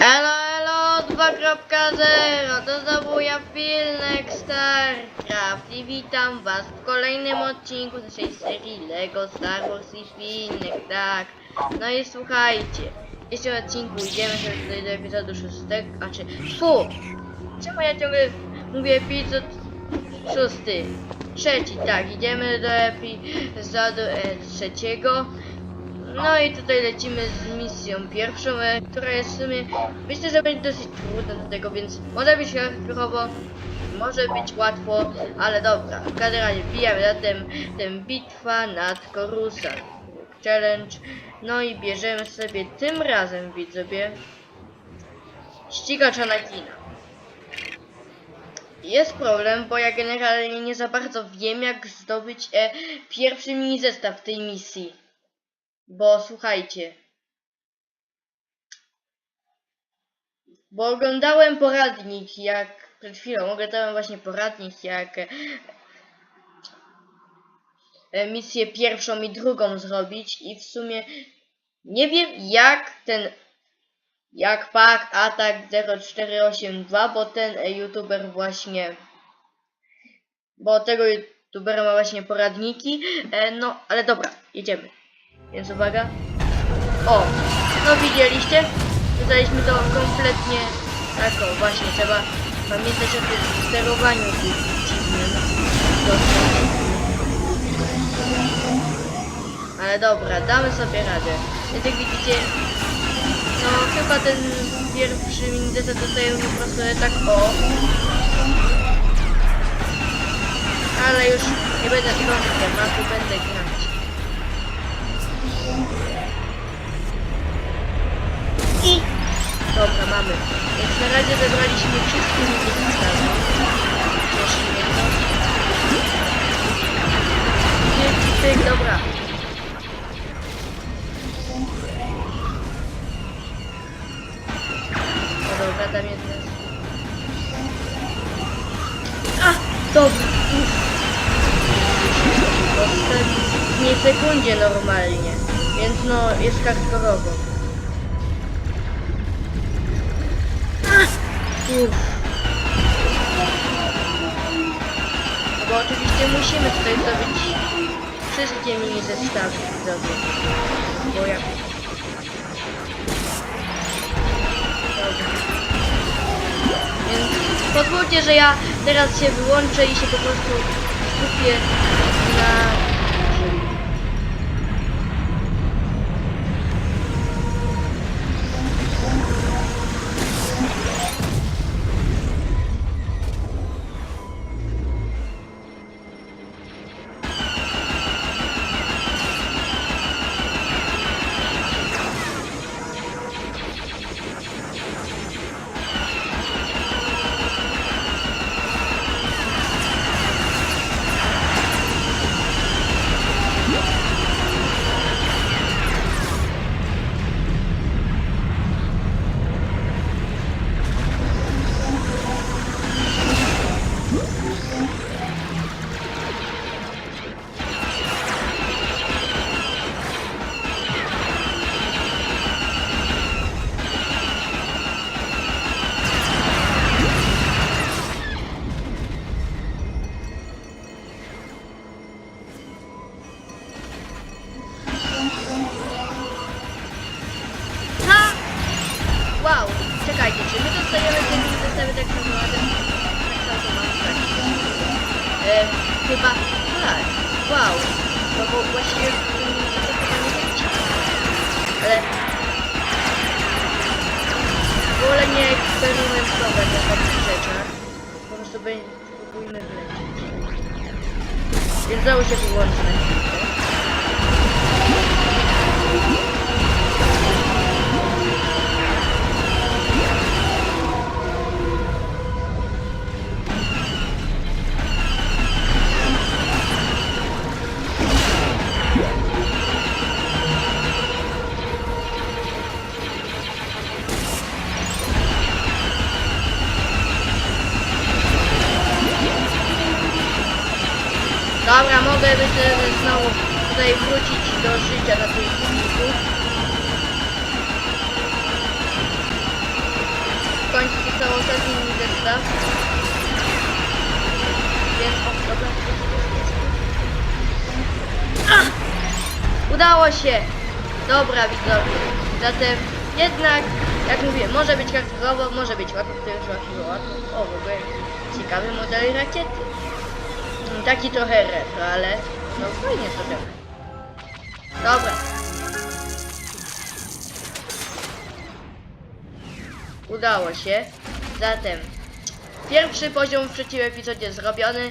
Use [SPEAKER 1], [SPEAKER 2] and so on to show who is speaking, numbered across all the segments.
[SPEAKER 1] Elo, elo, 2.0, to znowu ja Filnek StarCraft i witam was w kolejnym odcinku naszej serii LEGO Star Wars i Filnek, tak. No i słuchajcie, w dzisiejszym odcinku idziemy sobie do epizodu 6, a czy... Fu! Czemu ja ciągle mówię epizod 6? Trzeci, tak, idziemy do epizodu e, trzeciego. No i tutaj lecimy z misją pierwszą, e, która jest w sumie, myślę, że będzie dosyć trudna do tego, więc może być hardkorowo, może być łatwo, ale dobra. W każdym razie wbijamy zatem ten bitwa nad Korusem. Challenge. No i bierzemy sobie tym razem, widzowie, ścigacza na kina. Jest problem, bo ja generalnie nie za bardzo wiem, jak zdobyć e, pierwszy mini zestaw tej misji. Bo słuchajcie. Bo oglądałem poradnik, jak przed chwilą oglądałem właśnie poradnik, jak e, e, misję pierwszą i drugą zrobić i w sumie nie wiem jak ten jak pak atak 0482, bo ten e, youtuber właśnie bo tego youtubera ma właśnie poradniki, no ale dobra, jedziemy. Więc uwaga. O! No widzieliście? Dostaliśmy to kompletnie tak o, właśnie trzeba pamiętać o tym sterowaniu dziwnym. Dosyć. Ale dobra, damy sobie radę. Jak widzicie, no chyba ten pierwszy mini dostaje po prostu tak o. Ale już nie będę trącić tematu, będę grać. Dobra, mamy. Więc na razie zebraliśmy zestawy. Cieszy mnie to. Tyk, tyk, dobra. No dobra, tam jest teraz. A! Dobra. W nie sekundzie normalnie. Więc no, jest hardkorowo. No bo oczywiście musimy tutaj zdobyć wszystkie mini zestawy widzowie. Bo jak... Więc pozwólcie, że ja teraz się wyłączę i się po prostu skupię Udało się! Dobra, widzowie. Zatem jednak, jak mówię, może być hardkorowo, może być łatwo, to już łatwo, łatwo. O, w ogóle ciekawy model rakiety. Mm, Taki trochę retro, ale no fajnie zrobione. Dobra. Udało się. Zatem pierwszy poziom w trzecim epizodzie zrobiony.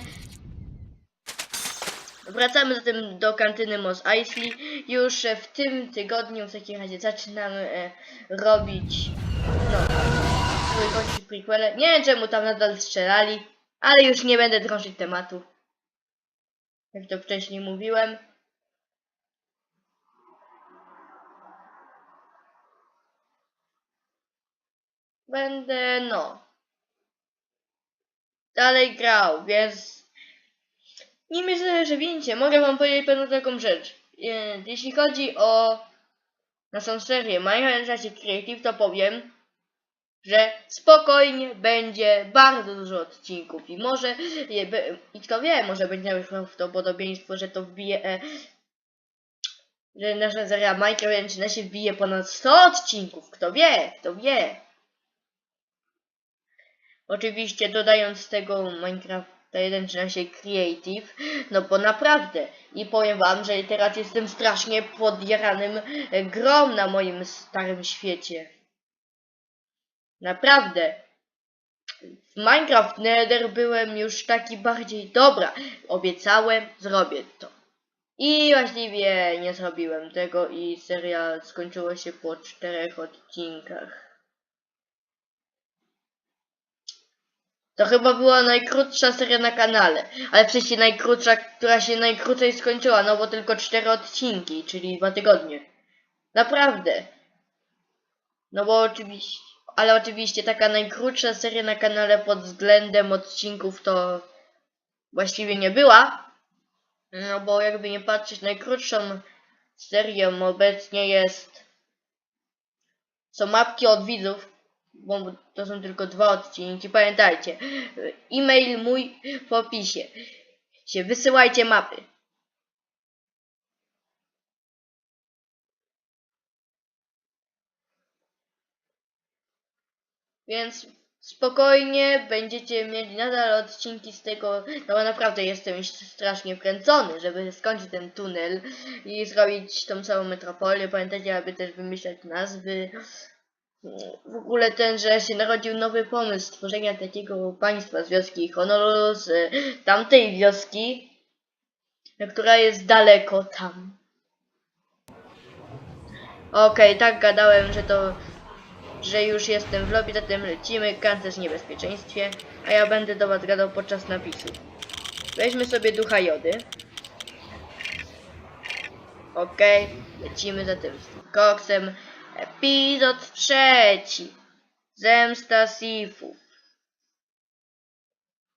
[SPEAKER 1] Wracamy zatem do kantyny Mos Eisley. Już w tym tygodniu w takim razie zaczynamy e, robić no, trójkątki prequele. Nie wiem czemu tam nadal strzelali, ale już nie będę drążyć tematu. Jak to wcześniej mówiłem. Będę, no, dalej grał, więc nie myślę, że wiecie, mogę wam powiedzieć pewną taką rzecz. E, Jeśli chodzi o naszą serię Minecraft Creative, to powiem, że spokojnie będzie bardzo dużo odcinków i może, be- i kto wie, może będzie nawet prawdopodobieństwo, że to wbije, e, że nasza seria Minecraft się wbije ponad 100 odcinków, kto wie, kto wie. Oczywiście dodając tego Minecraft 1.13 Creative, no bo naprawdę i powiem wam, że teraz jestem strasznie podjaranym grom na moim starym świecie. Naprawdę. W Minecraft Nether byłem już taki bardziej dobra. Obiecałem, zrobię to. I właściwie nie zrobiłem tego i seria skończyła się po czterech odcinkach. To chyba była najkrótsza seria na kanale, ale przecież najkrótsza, która się najkrócej skończyła, no bo tylko cztery odcinki, czyli dwa tygodnie. Naprawdę. No bo oczywiście, ale oczywiście taka najkrótsza seria na kanale pod względem odcinków to właściwie nie była. No bo jakby nie patrzeć, najkrótszą serią obecnie jest są mapki od widzów, bo to są tylko dwa odcinki. Pamiętajcie, e-mail mój w opisie. Się wysyłajcie mapy. Więc spokojnie będziecie mieli nadal odcinki z tego, no bo naprawdę jestem strasznie wkręcony, żeby skończyć ten tunel i zrobić tą całą metropolię. Pamiętajcie, aby też wymyślać nazwy. W ogóle ten, że się narodził nowy pomysł stworzenia takiego państwa z wioski Honolulu, z e, tamtej wioski, która jest daleko tam. Okej, tak gadałem, że to, że już jestem w lobby, zatem lecimy, kanclerz w niebezpieczeństwie, a ja będę do was gadał podczas napisu. Weźmy sobie ducha jody. Okej, lecimy zatem z koksem. Epizod trzeci. Zemsta Sifów.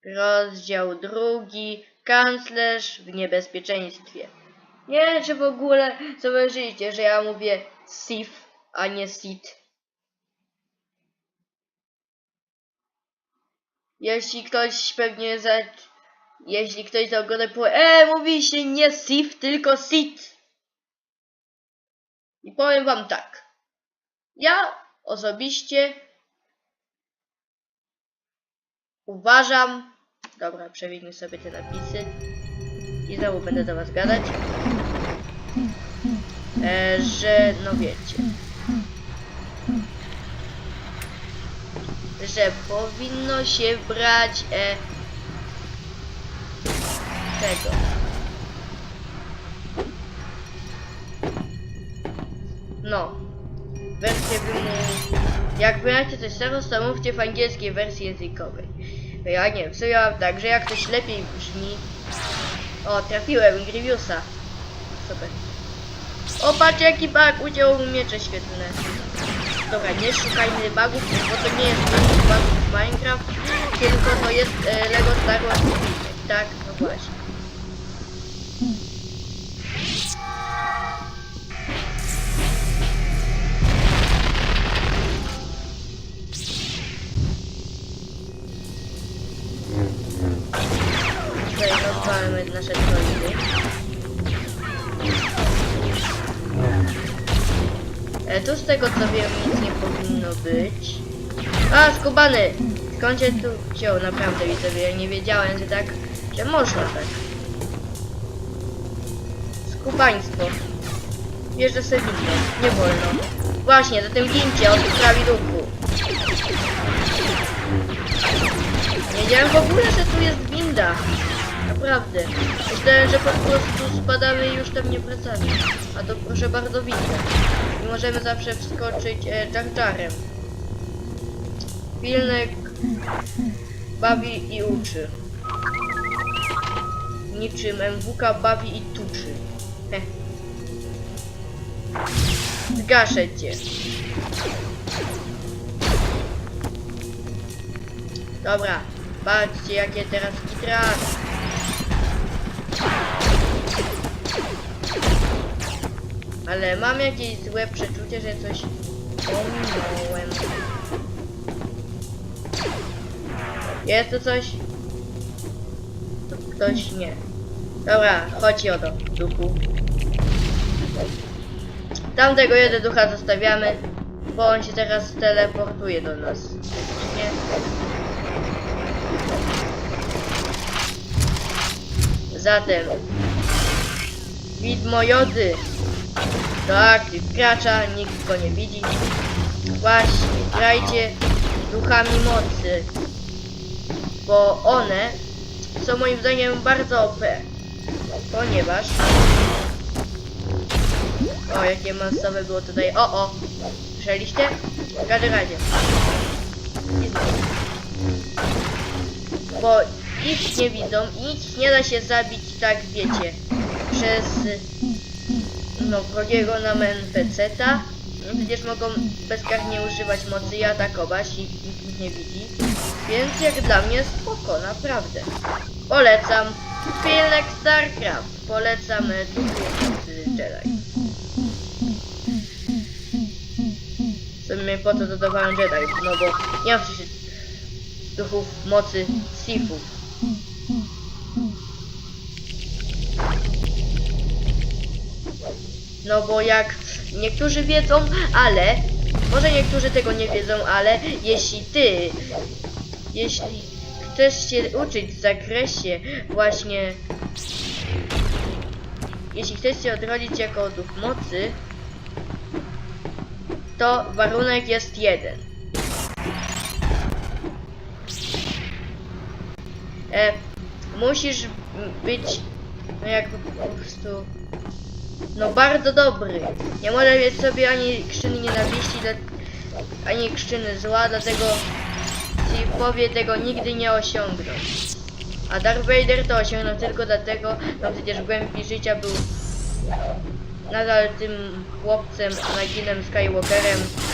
[SPEAKER 1] Rozdział drugi. Kanclerz w niebezpieczeństwie. Nie wiem, czy w ogóle zauważyliście, że ja mówię Sif, a nie Sit. Jeśli ktoś pewnie za... Jeśli ktoś za ogodę powie, e, mówi się nie Sif, tylko Sit. I powiem wam tak. Ja osobiście uważam, dobra, przewidźmy sobie te napisy i znowu będę do was gadać, e, że no wiecie, że powinno się brać e, tego. No, wersję wymu... Jak macie coś teraz, to mówcie w angielskiej wersji językowej. Ja nie wiem, co ja mam tak, że jak coś lepiej brzmi... O, trafiłem, Grievousa. Super. O, patrz jaki bug, udział mu miecze świetlne. Dobra, nie szukajmy bugów, bo to nie jest bug bugów w Minecraft, tylko to jest e, Lego Star Wars tak? No właśnie. Nasze droidy. E, tu z tego co wiem nic nie powinno być. A, skubany! Skąd się tu wziął naprawdę widzowie? Ja nie wiedziałem, że tak, że można tak. Skubaństwo. Wjeżdża sobie winno. Nie wolno. Właśnie, za tym gincie od prawidłku. Nie wiedziałem w ogóle, że tu jest winda. Naprawdę. Myślałem, że po prostu spadamy i już tam nie wracamy. A to proszę bardzo winda. I możemy zawsze wskoczyć e, jar-jarem. Pilnek bawi i uczy. Niczym MWK bawi i tuczy. Heh. Zgaszę cię. Dobra, patrzcie jakie teraz kitras. Ale mam jakieś złe przeczucie, że coś pominąłem. Jest tu coś? Ktoś nie. Dobra, chodź Jodo, duchu. Tamtego jeden ducha zostawiamy, bo on się teraz teleportuje do nas. Nie? Zatem widmo jody akcji wkracza, nikt go nie widzi. Właśnie, grajcie duchami mocy, bo one są moim zdaniem bardzo OP, ponieważ o, jakie masowe było tutaj. O, o! Słyszeliście? Radzie, radzie. Bo ich nie widzą i ich nie da się zabić, tak wiecie, przez no, wrogiego nam NPC-ta. No, Przecież mogą bezkarnie używać mocy i atakować i nikt ich nie widzi. Więc jak dla mnie spoko, naprawdę. Polecam Filmek StarCraft. Polecam mocy Jedi. W sumie po to dodawałem Jedi, no bo nie mam przecież duchów mocy Sithów. No bo jak niektórzy wiedzą, ale może niektórzy tego nie wiedzą, ale jeśli ty jeśli chcesz się uczyć w zakresie właśnie jeśli chcesz się odrodzić jako duch mocy, to warunek jest jeden. E, musisz być no jakby po prostu no bardzo dobry. Nie może mieć sobie ani krzyny nienawiści, ani krzyny zła, dlatego Sithowie tego nigdy nie osiągną. A Darth Vader to osiągnął tylko dlatego, no przecież w głębi życia był nadal tym chłopcem Anakinem Skywalkerem.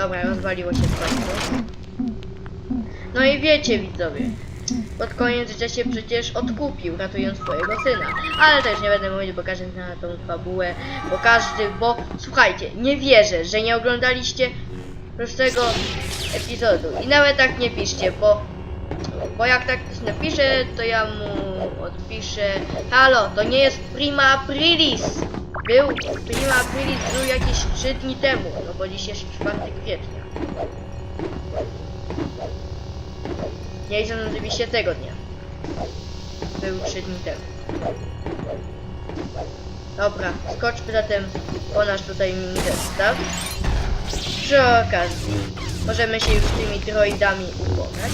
[SPEAKER 1] Dobra, rozwaliło się końcu. No i wiecie widzowie, pod koniec życia się przecież odkupił, ratując swojego syna. Ale też nie będę mówić, bo każdy zna tą fabułę, bo każdy, bo słuchajcie, nie wierzę, że nie oglądaliście prostego epizodu. I nawet tak nie piszcie, bo, bo jak tak ktoś napisze, to ja mu odpiszę Halo, to nie jest Prima Aprilis! Był, Prima Aprilis był jakieś 3 dni temu, no bo dziś jest 4 kwietnia. Nie licząc oczywiście tego dnia. Był 3 dni temu. Dobra, skoczmy zatem po nasz tutaj mini zestaw. Przy okazji możemy się już tymi droidami upoznać.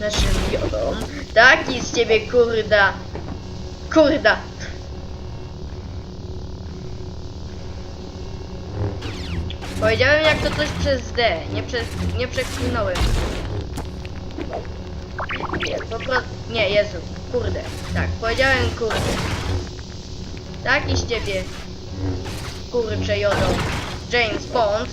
[SPEAKER 1] Naszym jodą. Taki z ciebie kurda. Kurda. Powiedziałem jak to coś przez D. Nie, przez, nie przeklinąłem. Nie, po prostu... Nie, Jezu. Kurde. Tak, powiedziałem kurde. Taki z ciebie. Kurcze jodą. James Bond.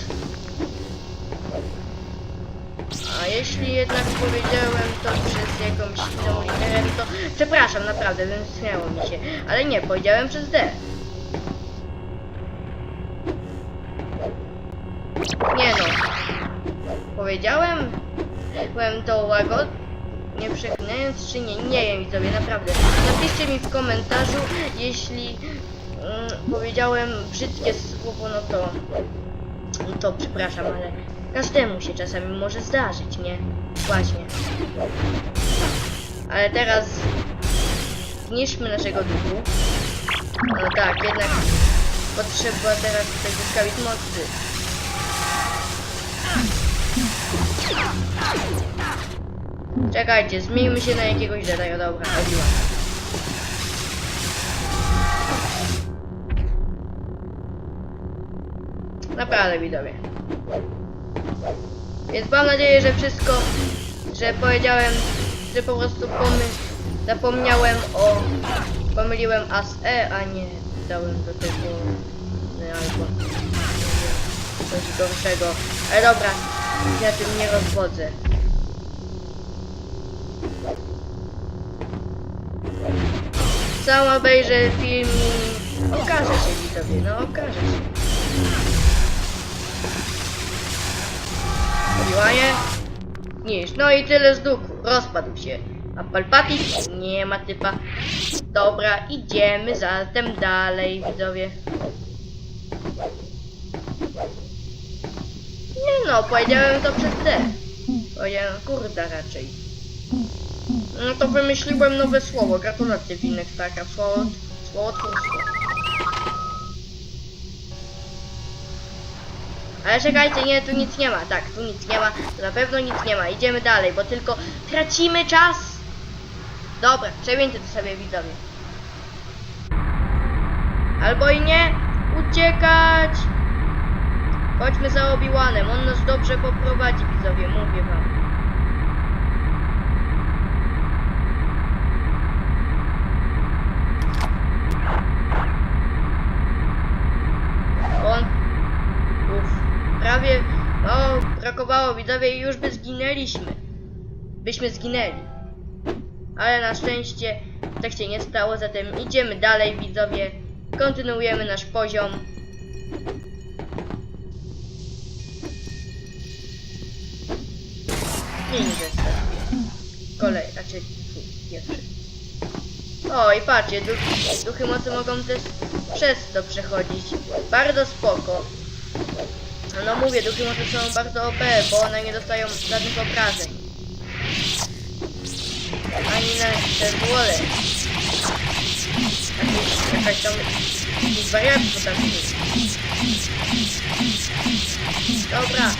[SPEAKER 1] A jeśli jednak powiedziałem to przez jakąś inną literę, to przepraszam, naprawdę, wymknęło mi się. Ale nie, powiedziałem przez D. Powiedziałem, byłem to łagodnie przeklinając, czy nie? Nie wiem widzowie, naprawdę. Napiszcie mi w komentarzu, jeśli mm, powiedziałem brzydkie słowo, no to, to przepraszam, ale każdemu się czasami może zdarzyć, nie? Właśnie. Ale teraz zniszczmy naszego duchu. No tak, jednak potrzeba teraz tutaj zyskawić mocy. Czekajcie, zmieńmy się na jakiegoś detailu, dobra, chodziła. Naprawdę widzowie. Więc mam nadzieję, że wszystko, że powiedziałem, że po prostu zapomniałem o... Pomyliłem as e, a nie dałem do tego... No, albo... Coś gorszego. Ale dobra, ja tym nie rozwodzę. Sam obejrzę film i okaże się widzowie, no okaże się. Je? Niż, no i tyle z duchu, rozpadł się. A Palpatis nie ma typa. Dobra, idziemy zatem dalej widzowie. No, powiedziałem to przez D. Powiedziałem kurda raczej. No to wymyśliłem nowe słowo. Gratulacje Winek Taka. Słowo, słowotwórstwo. Ale czekajcie, nie, tu nic nie ma. Tak, tu nic nie ma. Na pewno nic nie ma. Idziemy dalej, bo tylko tracimy czas. Dobra, przewieńcie to sobie widzowie. Albo i nie. Uciekać. Chodźmy za Obi-Wanem. On nas dobrze poprowadzi widzowie, mówię wam. On... Uff, prawie... O, brakowało widzowie i już by zginęliśmy. Byśmy zginęli. Ale na szczęście tak się nie stało, zatem idziemy dalej widzowie. Kontynuujemy nasz poziom. Nie idę Kolej, znaczy pierwszy. O i patrzcie, duchy, duchy mocy mogą też przez to przechodzić. Bardzo spoko. No mówię, duchy mocy są bardzo OP, bo one nie dostają żadnych obrażeń. Ani na te złole. Jakaś tam wariatów potrafi mieć. Dobra.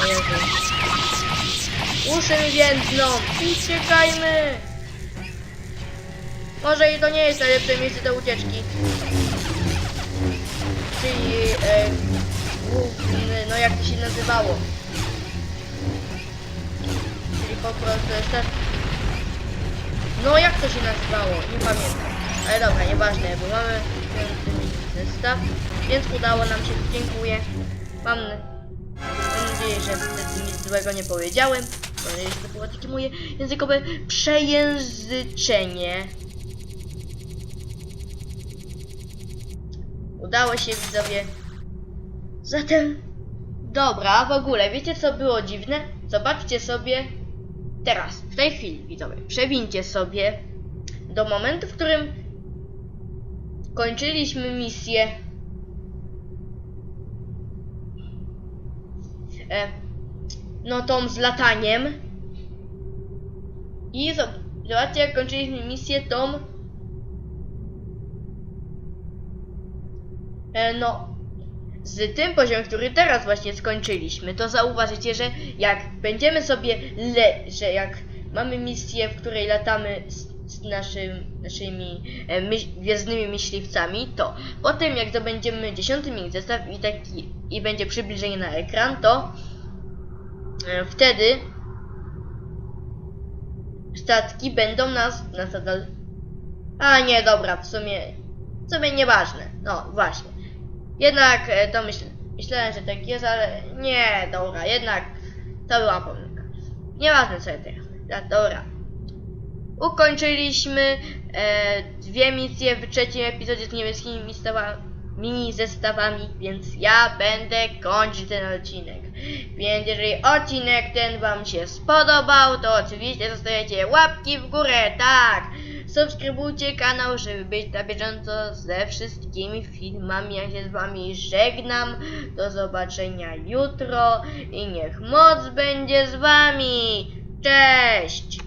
[SPEAKER 1] O Jezu. Uszy mi więdną! Uciekajmy! Może i to nie jest najlepsze miejsce do ucieczki. Czyli e, no jak to się nazywało. Czyli po prostu jeszcze... No jak to się nazywało? Nie pamiętam. Ale dobra, nieważne, bo mamy zestaw, więc udało nam się, dziękuję. Mam, mam nadzieję, że wtedy nic złego nie powiedziałem. Że to było takie moje językowe przejęzyczenie. Udało się widzowie. Zatem, dobra, w ogóle, wiecie co było dziwne? Zobaczcie sobie teraz, w tej chwili, widzowie, przewincie sobie do momentu, w którym kończyliśmy misję. E, no tą z lataniem. I zob- zobaczcie, jak kończyliśmy misję tą. E, no, z tym poziomem, który teraz właśnie skończyliśmy, to zauważycie, że jak będziemy sobie le, że jak mamy misję, w której latamy z, z naszym, naszymi e, myśl, gwiezdnymi myśliwcami, to potem jak zdobędziemy 10 minut zestaw i taki i będzie przybliżenie na ekran, to wtedy statki będą nas, nas nadal... A nie, dobra, w sumie, w sumie nieważne. No, właśnie. Jednak e, to myśl, myślałem, że tak jest, ale nie, dobra, jednak to była pomyłka. Nieważne co teraz. Dobra. Ukończyliśmy e, dwie misje w trzecim epizodzie z niebieskimi stawami. Mini zestawami, więc ja będę kończyć ten odcinek. Więc jeżeli odcinek ten Wam się spodobał, to oczywiście zostawiacie łapki w górę, tak! Subskrybujcie kanał, żeby być na bieżąco ze wszystkimi filmami. Ja się z Wami żegnam. Do zobaczenia jutro i niech moc będzie z Wami. Cześć!